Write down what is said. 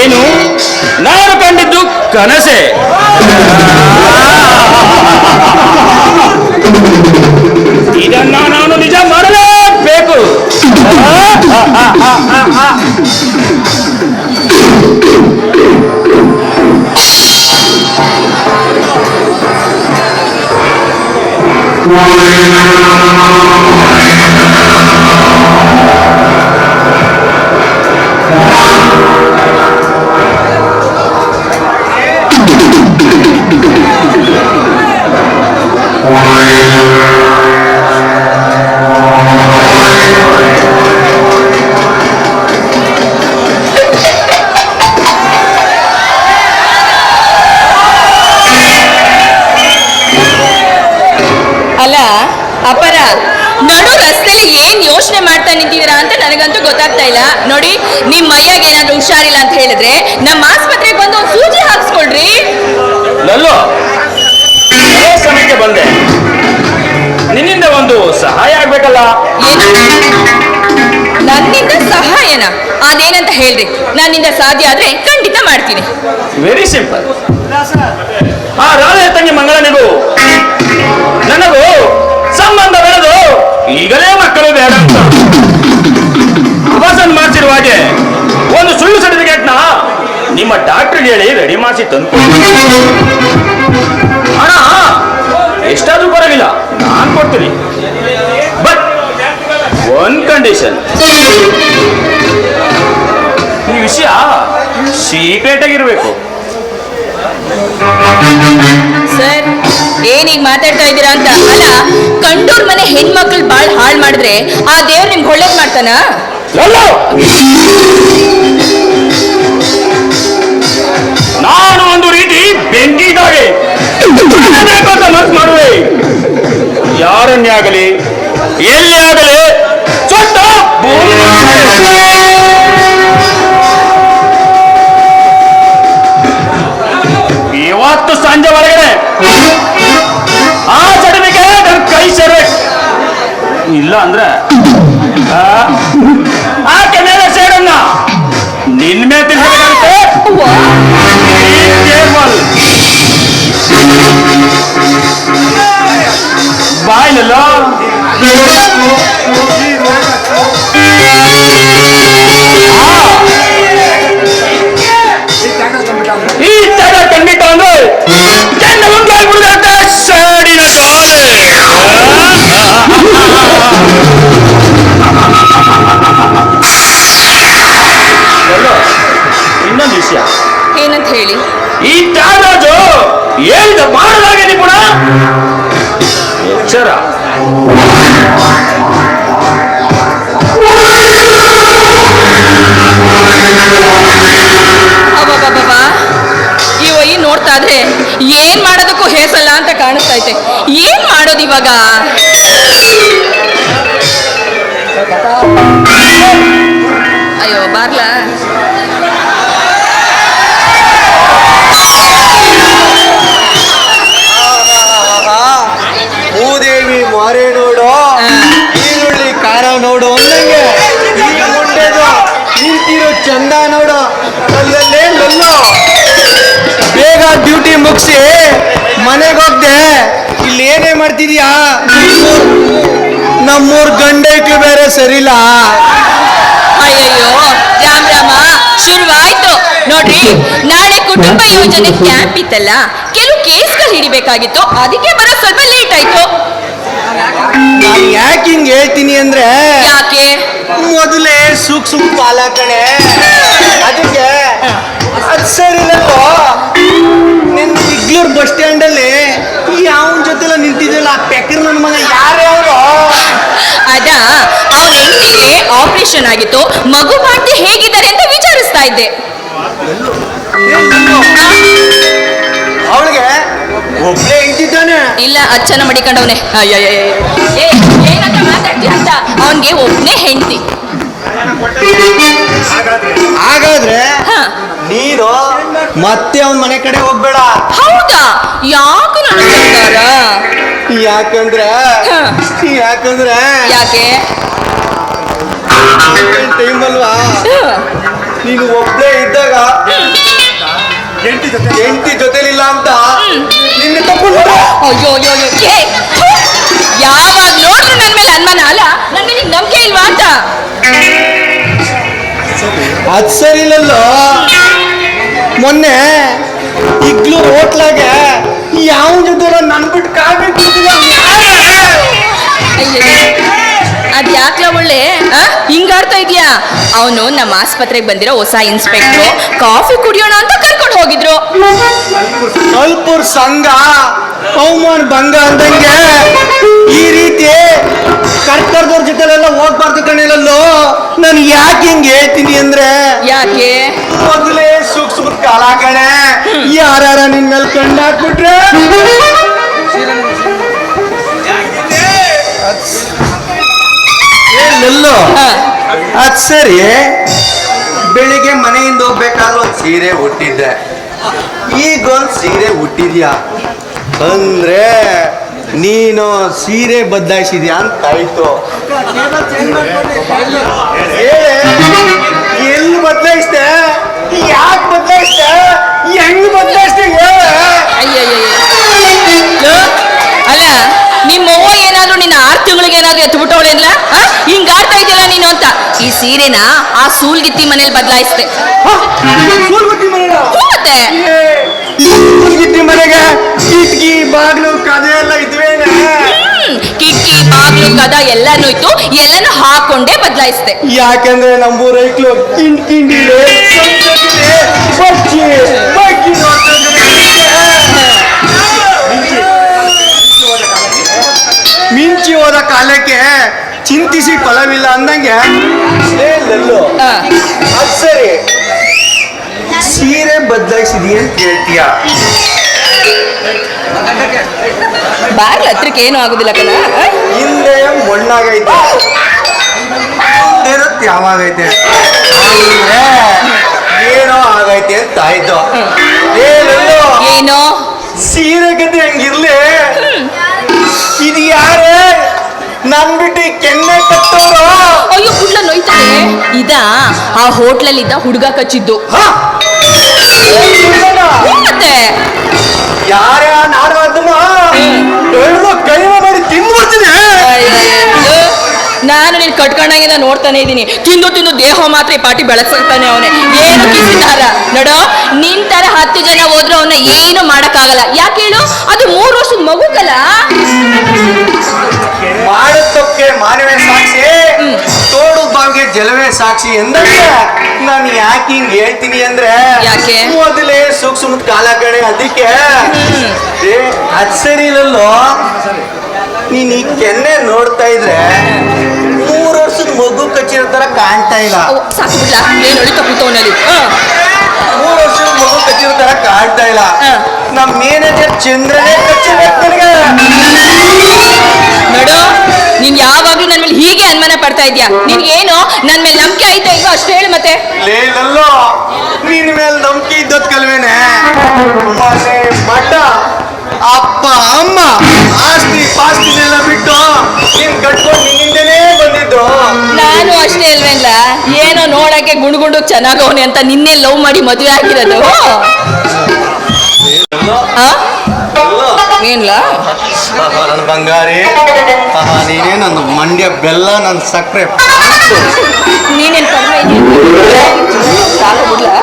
ಏನು? ನಾನು ಕಂಡಿದ್ದು ಕನಸೆ. ಇದನ್ನ ನಾನು ನಿಜ ಮಾಡಲೇಬೇಕು. ಅಲ್ಲ ನನಗಂತೂ ಗೊತ್ತಾಗ್ತಾ ಇಲ್ಲ. ನೋಡಿ ನಿಮ್ ಮೈಯಾಗ ಏನಾದ್ರೂ ಹುಷಾರಿಲ್ಲ ಅಂತ ಹೇಳಿದ್ರೆ ನಮ್ಮ ಆಸ್ಪತ್ರೆಗೆ ಬಂದು ಒಂದು ಸೂಜಿ ಹಾಕ್ಸ್ಕೊಳ್ರಿ. ಲಲ್ಲೋ ಸಮಯಕ್ಕೆ ಬಂದೆ. ನಿನ್ನಿಂದ ಒಂದು ಸಹಾಯ ಆಗ್ಬೇಕಲ್ಲ? ನನ್ನಿಂದ ಸಹಾಯನ? ಅದೇನಂತ ಹೇಳ್ರಿ. ನನ್ನಿಂದ ಸಾಧ್ಯ ಆದ್ರೆ ಖಂಡಿತ ಮಾಡ್ತೀನಿ. ವೆರಿ ಸಿಂಪಲ್ ಆ ರಾಧೆ ತಂಗಿ ಮಂಗಳನಿಗೂ ನನಗೂ ಸಂಬಂಧ ಬೆಳೆದು ಈಗಲೇ ಮಕ್ಕಳು ಬೇಡ ಹಾಗೆ ಒಂದು ಸುಳ್ಳು ಸರ್ಟಿಫಿಕೇಟ್ನ ನಿಮ್ಮ ಡಾಕ್ಟರ್ ಹೇಳಿ ರೆಡಿ ಮಾಡಿಸಿ ತಂದು ಹಣ ಎಷ್ಟಾದ್ರೂ ಪರವಾಗಿಲ್ಲ, ನಾನು ಕೊಡ್ತೀನಿ. ಬಟ್ ಒನ್ ಕಂಡೀಷನ್ ಈ ವಿಷಯ ಸೀಕ್ರೆಟ್ ಆಗಿರ್ಬೇಕು. ಸರ್ ಏನೀಗ ಮಾತಾಡ್ತಾ ಇದ್ದೀರಾ ಅಂತ. ಅಲ್ಲ ಕಂಡೂರ್ ಮನೆ ಹೆಣ್ಮಕ್ಳು ಬಾಳ್ ಹಾಳ್ ಮಾಡಿದ್ರೆ ಆ ದೇವ್ರು ನಿಮ್ಗೆ ಒಳ್ಳೇದ್ ಮಾಡ್ತಾನ! ನಾನು ಒಂದು ರೀತಿ ಬೆಂಕಿ ಇದ್ದಾಗೆ ಬೇಕು ಅಂತ ಮನಸ್ಸು ಮಾಡುವೆ. ಯಾರನ್ನೇ ಆಗಲಿ ಎಲ್ಲಿ ಇಲ್ಲ ಅಂದ್ರೆ ಆಕೆ ಮೇಲೆ ಸೇಡನ್ನ. ನಿನ್ ಮೇಲೆ ತಿನ್ಬೇಕಾಗುತ್ತೆ ಬಾಯ್ನಲ್ಲ ಏನಂತ ಹೇಳಿ. ಈ ತ್ಯಾಗರಾಜು ಹೇಳಿದ ಮಾಡಲಾಗಿದೆ ನಿಪುಣ ಎಚ್ಚರ. ಅಬ್ಬಬ್ಬಬ್ಬಾ. ಈ ವೈ ನೋಡ್ತಾ ಇದ್ರೆ ಏನ್ ಮಾಡೋದಕ್ಕೂ ಹೇಸಲ್ಲ ಅಂತ ಕಾಣಿಸ್ತೈತೆ ಏನ್ ಮಾಡೋದು ಇವಾಗ? ಮುಗಿಸಿ ಮನೆಗೆ ಹೋಗ್ದೆ. ಇಲ್ಲಿ ಏನೇ ಮಾಡ್ತಿದ್ಯಾ? ನಮ್ಮೂರ್ ಗಂಡೈಕ್ಲು ಬೇರೆ ಸರಿಲ್ಲ. ಅಯ್ಯಯ್ಯೋ ರಾಮ್ ರಾಮ ಶುರುವಾಯ್ತು. ನೋಡ್ರಿ ನಾಳೆ ಕುಟುಂಬ ಯೋಜನೆ ಕ್ಯಾಂಪ್ ಇತ್ತಲ್ಲ ಕೆಲವು ಕೇಸ್ಗಳು ಹಿಡಿಬೇಕಾಗಿತ್ತು. ಅದಕ್ಕೆ ಬರೋ ಸ್ವಲ್ಪ ಲೇಟ್ ಆಯ್ತು. ನಾನು ಯಾಕೆ ಹಿಂಗ್ ಹೇಳ್ತೀನಿ ಅಂದ್ರೆ ಯಾಕೆ? ಮೊದಲೇ ಸುಖ ಸುಕ್ ಪಾಲ ಕಣೆ. ಅದಕ್ಕೆ ಅದ್ ಸರಿಲ್ಲೋ. ಬಸ್ ಸ್ಟ್ಯಾಂಡ್ ಅಲ್ಲಿ ಯಾವನ್ ಜೊತೆಲ್ಲ ನಿಂತಿದ್ದಿಲ್ಲ ಆ ಪೆಕ್ಕರ್ ನನ್ನ ಮಗ ಯಾರ್ಯಾರು ಅದ ಅವನ ಹೆಣ್ಣಿಗೆ ಆಪರೇಷನ್ ಆಗಿತ್ತು ಮಗು ಮಾಡ್ತಿ ಹೇಗಿದ್ದಾರೆ ಅಂತ ವಿಚಾರಿಸ್ತಾ ಇದ್ದೆ. ಅವಳಿಗೆ ಒಬ್ಳೆ ಇದ್ದಿದ್ದಾನೆ. ಇಲ್ಲ ಅಚ್ಚನ ಮಡಿಕೊಂಡವನೆ ಏ ಏನಂತ ಮಾತಾಡ್ತೀಯ ಅಂತ ಅವನ್ಗೆ ಒಬ್ಬನೇ ಹೆಂಡತಿ ಹಾಗಾದ್ರೆ ಹ ನೀನು ಮತ್ತೆ ಅವನ ಮನೆ ಕಡೆ ಹೋಗ್ಬೇಡ. ಹೌದಾ? ಯಾಕ ನನ್ನ ಬಂಗಾರ ಯಾಕಂದ್ರೆ ಯಾಕಂದ್ರೆ ಯಾಕೆ? ಟೈಮ್ ಅಲ್ವಾ. ನೀನು ಒಬ್ಬಳೇ ಇದ್ದಾಗ ಎಂಟಿ ಜೊತೆಲಿಲ್ಲ ಅಂತ ನಿನ್ನ ತಪ್ಪು ಅಯ್ಯೋ ಅಯ್ಯೋ ಅಯ್ಯೋ ಏ, ಯಾವಾಗ ನೋಡ್ರು ನನ್ನ ಮೇಲೆ ಅನುಮಾನ? ಅಲ್ಲ ನನ್ನ ಮೇಲೆ ನಂಬಿಕೆ ಇಲ್ವಾ ಅಂತ? ಅದ್ ಸರಿ ಇಲ್ಲಲ್ಲೋ ಮೊನ್ನೆ ಇಗ್ಲು ಹೋಟ್ಲಾಗೆ ಯಾವ ಜೊತೆ ನನ್ ಬಿಟ್ಟು ಕಾಯ್ಬೇಕು ಅದ್ ಯಾಕ್ಲ ಒಳ್ಳೆ? ಹಿಂಗಾರ್ತಾ ಇದ್ಯಾ? ಅವನು ನಮ್ಮ ಆಸ್ಪತ್ರೆಗೆ ಬಂದಿರೋ ಹೊಸ ಇನ್ಸ್ಪೆಕ್ಟ್ರು ಕಾಫಿ ಕುಡಿಯೋಣ ಅಂತ ಕರ್ಕೊಂಡು ಹೋಗಿದ್ರು. ಸ್ವಲ್ಪರ್ ಸಂಘ ಅವಮಾನ ಭಂಗ ಅಂದಂಗೆ ಈ ರೀತಿ ಕರ್ಕರ್ದವ್ರ ಜೊತೆಲೆಲ್ಲ ಹೋಗ್ಬಾರ್ದು ಕಣಿಲಲ್ಲೋ ನಾನು ಯಾಕೆ ಹಿಂಗೆ ಹೇಳ್ತೀನಿ ಅಂದ್ರೆ? ಯಾಕೆ? ಮೊದಲೇ ಸೂಕ್ಷ್ಮ ಕಾಲ ಕಣೆ. ಯಾರ ನಿನ್ ಮೇಲೆ ಕಂಡಾಕ್ಬಿಟ್ರೆ ಹಾಕ್ಬಿಟ್ರೆ? ಎಲ್ಲೋ ಆ, ಅದ್ ಸರಿ. ಬೆಳಿಗ್ಗೆ ಮನೆಯಿಂದ ಹೋಗ್ಬೇಕಾದ್ರೆ ಒಂದ್ ಸೀರೆ ಹುಟ್ಟಿದ್ದೆ ಈಗ ಒಂದ್ ಸೀರೆ ಹುಟ್ಟಿದ್ಯಾ ಅಂದ್ರೆ ನೀನು ಸೀರೆ ಬದಲಾಯಿಸಿದ್ಯಾ ಅಂತ ಆಯ್ತು. ಎಲ್ಲಿ ಬದಲಾಯಿಸ್ದೆ? ಈ ಸೀರೆನ ಆ ಸೂಲ್ಗಿತ್ತಿ ಮನೇಲಿ ಬದಲಾಯಿಸ್ದೆ. ಮತ್ತೆ? ಮನೆಗೆ ಕಿಟ್ಕಿ ಬಾಗ್ಲು ಕದ ಎಲ್ಲ ಇದ್ವೇನೆ? ಕಿಟಕಿ ಬಾಗ್ಲು ಕದ ಎಲ್ಲಾನು ಇತ್ತು. ಎಲ್ಲಾನು ಹಾಕೊಂಡೇ ಬದಲಾಯಿಸ್ದೆ. ಯಾಕಂದ್ರೆ ನಮ್ಮೂರ ಐಕ್ಳು ಕಿಂಡ್ ಬಚ್ಚಿ ಬಗ್ಗಿ ಮಿಂಚಿ ಹೋದ ಕಾಲಕ್ಕೆ ಚಿಂತಿಸಿ ಫಲವಿಲ್ಲ ಅಂದಂಗೆ ಆ, ಸರಿ. ಸೀರೆ ಬದಲಾಯಿಸಿದೀಯ ಅಂತ ಹೇಳ್ತೀಯ? ಬಾಗ್ಲ ಹತ್ರಕ್ಕೆ ಏನು ಆಗುದಿಲ್ಲ ಕಣ ಆ? ಹಿಂದೆ ಮಣ್ಣಾಗೈತೆ. ಮುಂದಿರೋದು ಯಾವಾಗೈತೆ? ಏನೋ ಆಗೈತೆ ಅಂತ ಆಯ್ತು. ಏ ಲಲ್ಲು, ಏನೋ? ಸೀರೆ ಗತಿ ಹಂಗಿರ್ಲಿ. ಇದು ಯಾರೇ? ನನ್ ಬಿಟ್ಟು ಈ ಕೆನ್ನೆ ಕಟ್ಟೋರು. ಅಯ್ಯೋ ಹುಡ್ಲ ನೋಯ್ತಾನೆ. ಇದ ಆ ಹೋಟ್ಲಲ್ಲಿದ್ದ ಹುಡುಗ ಕಚ್ಚಿದ್ದು. ಹ? ಹ್ಮ್, ಮತ್ತೆ? ಯಾರೇ ಆ ನಾಡವಾದಮ್ಮ ಬೆಳ್ಳು ಕೈಮ ಮಾಡಿ ತಿಂದ್ಬಿಡ್ತೀನಿ ಅಯ್ಯಯ್ಯೋ. ನೀನ್ ಕಟ್ಕೊಂಡಾಗಿಂದ ನೋಡ್ತಾನೆ ಇದ್ದೀನಿ ತಿಂದು ತಿಂದು ದೇಹ ಮಾತ್ರ ಈ ಪಾಟಿ ಬೆಳೆಸ್ತಾನೆ ಅವನೇ. ಏನು ಕಿಸಿದಾರ? ನಡೋ ನಿನ್ ತರ ಹತ್ತು ಜನ ಹೋದ್ರೆ ಅವನ ಏನು ಮಾಡಕ್ಕಾಗಲ್ಲ. ಯಾಕೆ ಹೇಳು? ಅದು ಮೂರು ವರ್ಷದ ಮಗುಕಲ್ಲ ಮಾಡಿದ ತಪ್ಪಿಗೆ ಮಾನವೇ ಸಾಕ್ಷಿ ತೋಡು ಬಾವಿಗೆ ಜಲವೇ ಸಾಕ್ಷಿ ಎಂದ್ರೆ ನಾನು ಯಾಕೆ ಹಿಂಗ್ ಹೇಳ್ತೀನಿ ಅಂದ್ರೆ ಯಾಕೆ? ಮೊದಲೇ ಸೂಕ್ಷ್ಮ ಕಾಲ ಕಡೆ ಅದಕ್ಕೆ ಅದ್ ಸರಿ ಇಲ್ಲಲ್ಲೋ? ನೀನ್ ಈ ಕೆನ್ನೆ ನೋಡ್ತಾ ಇದ್ರೆ ಮೂರು ವರ್ಷದ ಮಗು ಕಚ್ಚಿರೋ ತರ ಕಾಣ್ತಾ ಇಲ್ಲ. ಸಾಕು ಬಿಡ್ಲಾ? ಏನ್ ಕೂತವನಲ್ಲಿ ಮೂರು ವರ್ಷ ಮಗು ಕಚ್ಚಿರೋ ತರ ಕಾಣ್ತಾ ಇಲ್ಲ. ನಮ್ಮ ನಮ್ ಮೇನೇಜರ್ ಚಂದ್ರನೇ ಕಚ್ಚಿರ್ಬೇಕು ನನಗೆ. ನೋಡು ನೀನ್ ಯಾವಾಗ್ಲೂ ನನ್ ಮೇಲೆ ಹೀಗೆ ಅನುಮಾನ ಪಡ್ತಾ ಇದ್ಯಾ? ನಿನ್ಗೇನು ನನ್ ಮೇಲೆ ನಂಬಿಕೆ ಐತೆ ಇಲ್ವೋ? ಅಷ್ಟು ಹೇಳು ಮತ್ತೆ. ಲೇಲಲ್ಲೋ ನಿನ್ ಮೇಲೆ ನಂಬಿಕೆ ಇದ್ದದ್ ಕಲ್ವೇನೆ ಮನೆ ಮಠ ಅಪ್ಪ ಅಮ್ಮ. ಗುಣಗುಂಡು ಚೆನ್ನಾಗವನೆ ಅಂತ ನಿನ್ನೆ ಲವ್ ಮಾಡಿ ಮದುವೆ ಆಗಿರೋದು ಬಂಗಾರಿ. ನೀನೇ ನನ್ನ ಮಂಡ್ಯ ಬೆಲ್ಲ ನನ್ನ ಸಕ್ಕರೆ ನೀನೇನ್ ಕಡಿಮೆ ಸಾಕು ಬಿಡ್ಲಾ